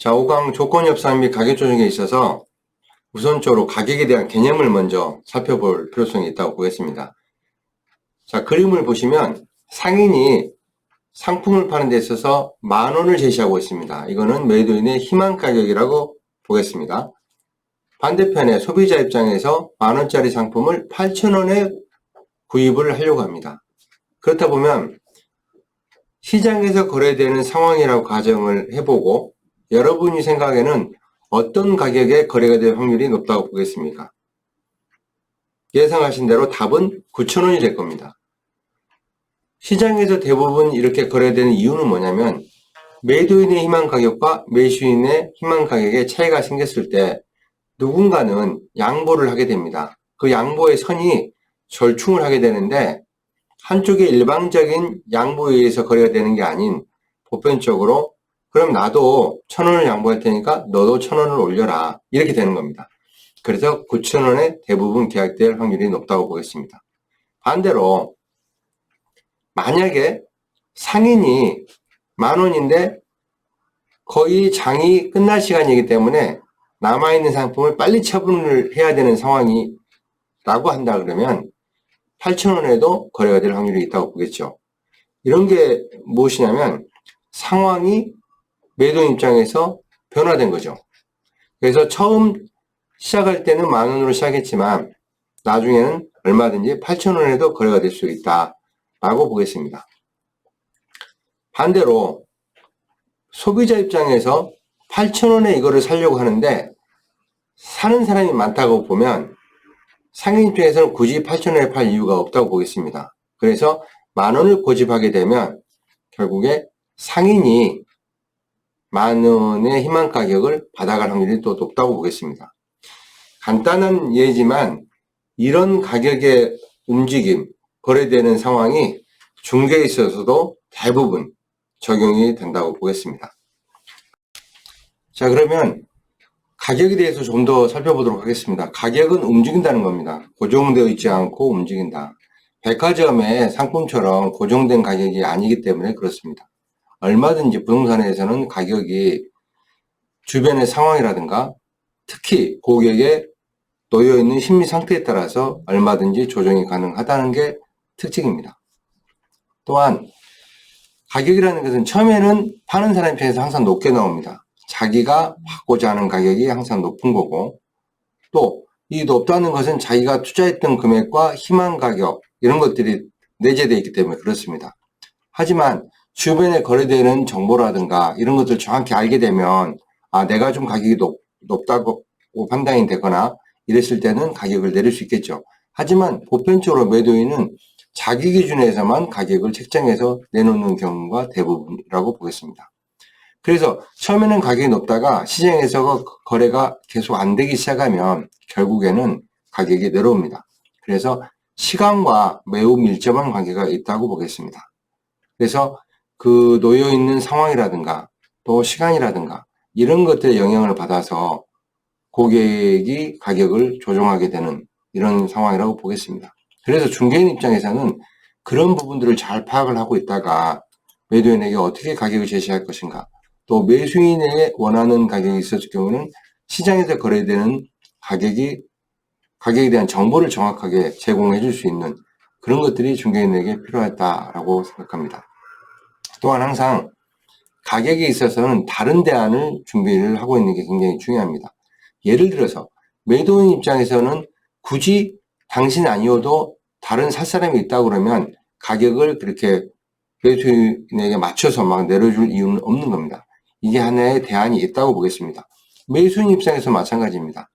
자, 5강 조건 협상 및 가격 조정에 있어서 우선적으로 가격에 대한 개념을 먼저 살펴볼 필요성이 있다고 보겠습니다. 자, 그림을 보시면 상인이 상품을 파는 데 있어서 만 원을 제시하고 있습니다. 이거는 매도인의 희망 가격이라고 보겠습니다. 반대편에 소비자 입장에서 만 원짜리 상품을 8천 원에 구입을 하려고 합니다. 그렇다 보면 시장에서 거래되는 상황이라고 가정을 해보고 여러분이 생각에는 어떤 가격에 거래가 될 확률이 높다고 보겠습니까? 예상하신 대로 답은 9,000원이 될 겁니다. 시장에서 대부분 이렇게 거래되는 이유는 뭐냐면 매도인의 희망 가격과 매수인의 희망 가격에 차이가 생겼을 때 누군가는 양보를 하게 됩니다. 그 양보의 선이 절충을 하게 되는데 한쪽의 일방적인 양보에 의해서 거래가 되는 게 아닌 보편적으로 그럼 나도 천 원을 양보할 테니까 너도 천 원을 올려라. 이렇게 되는 겁니다. 그래서 9천 원에 대부분 계약될 확률이 높다고 보겠습니다. 반대로 만약에 상인이 만 원인데 거의 장이 끝날 시간이기 때문에 남아있는 상품을 빨리 처분을 해야 되는 상황이라고 한다 그러면 8,000원에도 거래가 될 확률이 있다고 보겠죠. 이런 게 무엇이냐면 상황이 매도인 입장에서 변화된 거죠. 그래서 처음 시작할 때는 만 원으로 시작했지만 나중에는 얼마든지 8천 원에도 거래가 될 수 있다라고 보겠습니다. 반대로 소비자 입장에서 8천 원에 이거를 사려고 하는데 사는 사람이 많다고 보면 상인 입장에서는 굳이 8천 원에 팔 이유가 없다고 보겠습니다. 그래서 만 원을 고집하게 되면 결국에 상인이 만 원의 희망 가격을 받아갈 확률이 또 높다고 보겠습니다. 간단한 예지만 이런 가격의 움직임, 거래되는 상황이 중개에 있어서도 대부분 적용이 된다고 보겠습니다. 자, 그러면 가격에 대해서 좀 더 살펴보도록 하겠습니다. 가격은 움직인다는 겁니다. 고정되어 있지 않고 움직인다. 백화점의 상품처럼 고정된 가격이 아니기 때문에 그렇습니다. 얼마든지 부동산에서는 가격이 주변의 상황이라든가 특히 고객의 놓여 있는 심리 상태에 따라서 얼마든지 조정이 가능하다는 게 특징입니다. 또한 가격이라는 것은 처음에는 파는 사람 입장에서 항상 높게 나옵니다. 자기가 받고자 하는 가격이 항상 높은 거고 또 이 높다는 것은 자기가 투자했던 금액과 희망 가격 이런 것들이 내재되어 있기 때문에 그렇습니다. 하지만 주변에 거래되는 정보라든가 이런 것들 정확히 알게 되면 아 내가 좀 가격이 높, 높다고 판단이 되거나 이랬을 때는 가격을 내릴 수 있겠죠. 하지만 보편적으로 매도인은 자기 기준에서만 가격을 책정해서 내놓는 경우가 대부분이라고 보겠습니다. 그래서 처음에는 가격이 높다가 시장에서 거래가 계속 안 되기 시작하면 결국에는 가격이 내려옵니다. 그래서 시간과 매우 밀접한 관계가 있다고 보겠습니다. 그래서 그 놓여 있는 상황이라든가 또 시간이라든가 이런 것들의 영향을 받아서 고객이 가격을 조정하게 되는 이런 상황이라고 보겠습니다. 그래서 중개인 입장에서는 그런 부분들을 잘 파악을 하고 있다가 매도인에게 어떻게 가격을 제시할 것인가 또 매수인의 원하는 가격이 있었을 경우는 시장에서 거래되는 가격이 가격에 대한 정보를 정확하게 제공해 줄 수 있는 그런 것들이 중개인에게 필요하다라고 생각합니다. 또한 항상 가격에 있어서는 다른 대안을 준비를 하고 있는 게 굉장히 중요합니다. 예를 들어서 매도인 입장에서는 굳이 당신 아니어도 다른 살 사람이 있다 그러면 가격을 그렇게 매수인에게 맞춰서 막 내려줄 이유는 없는 겁니다. 이게 하나의 대안이 있다고 보겠습니다. 매수인 입장에서 마찬가지입니다.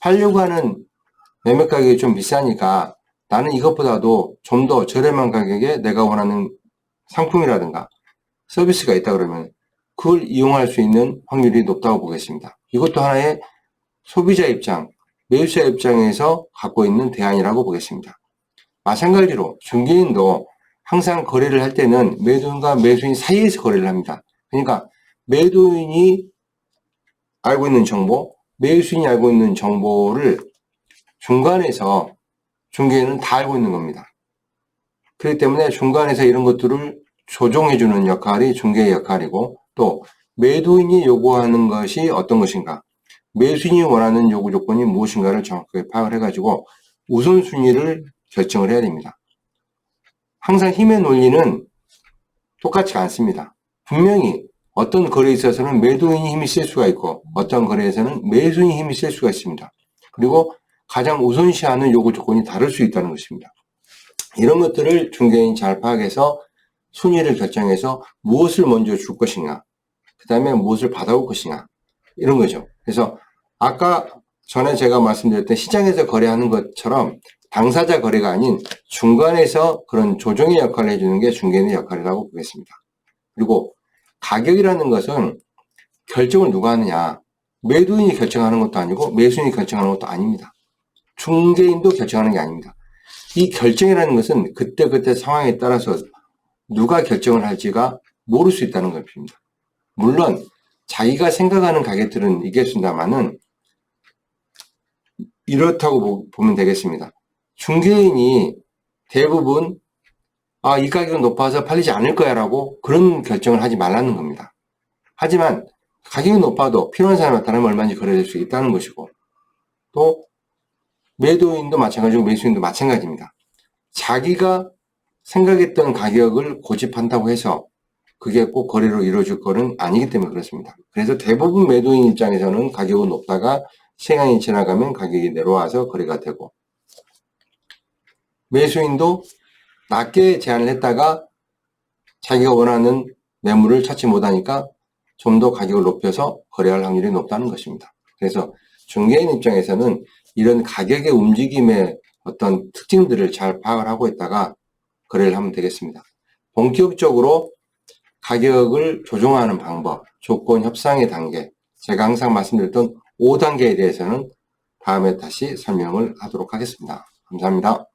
팔려고 하는 매매 가격이 좀 비싸니까 나는 이것보다도 좀 더 저렴한 가격에 내가 원하는 상품이라든가 서비스가 있다 그러면 그걸 이용할 수 있는 확률이 높다고 보겠습니다. 이것도 하나의 소비자 입장, 매수자 입장에서 갖고 있는 대안이라고 보겠습니다. 마찬가지로 중개인도 항상 거래를 할 때는 매도인과 매수인 사이에서 거래를 합니다. 그러니까 매도인이 알고 있는 정보, 매수인이 알고 있는 정보를 중간에서 중개인은 다 알고 있는 겁니다. 그렇기 때문에 중간에서 이런 것들을 조종해주는 역할이 중개의 역할이고 또 매도인이 요구하는 것이 어떤 것인가, 매수인이 원하는 요구 조건이 무엇인가를 정확하게 파악을 해가지고 우선순위를 결정을 해야 됩니다. 항상 힘의 논리는 똑같지 않습니다. 분명히 어떤 거래에 있어서는 매도인이 힘이 셀 수가 있고 어떤 거래에서는 매수인이 힘이 셀 수가 있습니다. 그리고 가장 우선시하는 요구 조건이 다를 수 있다는 것입니다. 이런 것들을 중개인이 잘 파악해서 순위를 결정해서 무엇을 먼저 줄 것인가, 그 다음에 무엇을 받아올 것인가, 이런 거죠. 그래서 아까 전에 제가 말씀드렸던 시장에서 거래하는 것처럼 당사자 거래가 아닌 중간에서 그런 조정의 역할을 해주는 게 중개인의 역할이라고 보겠습니다. 그리고 가격이라는 것은 결정을 누가 하느냐. 매도인이 결정하는 것도 아니고 매수인이 결정하는 것도 아닙니다. 중개인도 결정하는 게 아닙니다. 이 결정이라는 것은 그때그때 상황에 따라서 누가 결정을 할지가 모를 수 있다는 것입니다. 물론 자기가 생각하는 가격들은 이겠습니다만은 이렇다고 보- 보면 되겠습니다. 중개인이 대부분 아, 이 가격은 높아서 팔리지 않을 거야 라고 그런 결정을 하지 말라는 겁니다. 하지만 가격이 높아도 필요한 사람에 따르면 얼마인지 거래될 수 있다는 것이고 또 매도인도 마찬가지고 매수인도 마찬가지입니다. 자기가 생각했던 가격을 고집한다고 해서 그게 꼭 거래로 이루어질 거는 아니기 때문에 그렇습니다. 그래서 대부분 매도인 입장에서는 가격은 높다가 시간이 지나가면 가격이 내려와서 거래가 되고 매수인도 낮게 제한을 했다가 자기가 원하는 매물을 찾지 못하니까 좀 더 가격을 높여서 거래할 확률이 높다는 것입니다. 그래서 중개인 입장에서는 이런 가격의 움직임의 어떤 특징들을 잘 파악을 하고 있다가 거래를 하면 되겠습니다. 본격적으로 가격을 조정하는 방법, 조건 협상의 단계, 제가 항상 말씀드렸던 5단계에 대해서는 다음에 다시 설명을 하도록 하겠습니다. 감사합니다.